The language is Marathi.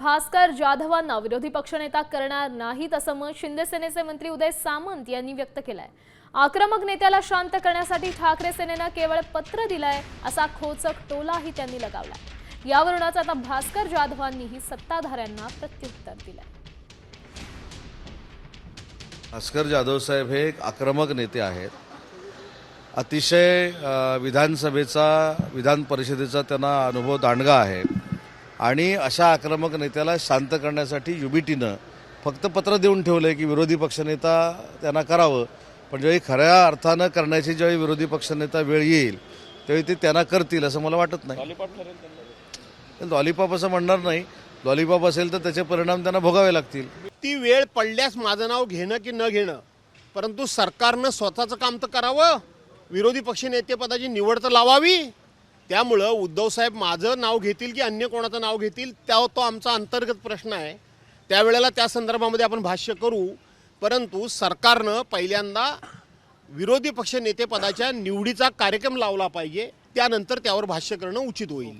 भास्कर जाधवांना विरोधी पक्षनेता करणार नाहीत असं मत शिंदे सेनेचे मंत्री उदय सामंत यांनी व्यक्त केलंय. आक्रमक नेत्याला शांत करण्यासाठी ठाकरे सेनेनं केवळ पत्र दिलंय असा खोचक टोलाही त्यांनी लगावलाय. यावरूनच आता भास्कर जाधवांनीही सत्ताधाऱ्यांना प्रत्युत्तर दिलंय. भास्कर जाधव साहेब हे एक आक्रमक नेते आहेत. अतिशय विधानसभेचा विधान परिषदेचा त्यांना अनुभव दांडगा आहे. आणि अशा आक्रमक नेत्याला शांत करण्यासाठी युबीटीनं फक्त पत्र देऊन ठेवलं आहे की विरोधी पक्षनेता त्यांना करावं. पण ज्यावेळी खऱ्या अर्थानं करण्याची ज्यावेळी विरोधी पक्षनेता वेळ येईल त्यावेळी ते त्यांना करतील असं मला वाटत नाही. लॉलीपॉप असं म्हणणार नाही. लॉलीपॉप असेल तर त्याचे परिणाम त्यांना भोगावे लागतील. ती वेळ पडल्यास माझं नाव घेणं की न घेणं? परंतु सरकारनं स्वतःचं काम तर करावं. विरोधी पक्षनेतेपदाची निवड तर लावावी. त्यामुळं उद्धवसाहेब माझं नाव घेतील की अन्य कोणाचं नाव घेतील त्या तो आमचा अंतर्गत प्रश्न आहे. त्यावेळेला त्या संदर्भामध्ये आपण भाष्य करू. परंतु सरकारनं पहिल्यांदा विरोधी पक्ष नेतेपदाच्या निवडीचा कार्यक्रम लावला पाहिजे त्यानंतर त्यावर भाष्य करणं उचित होईल.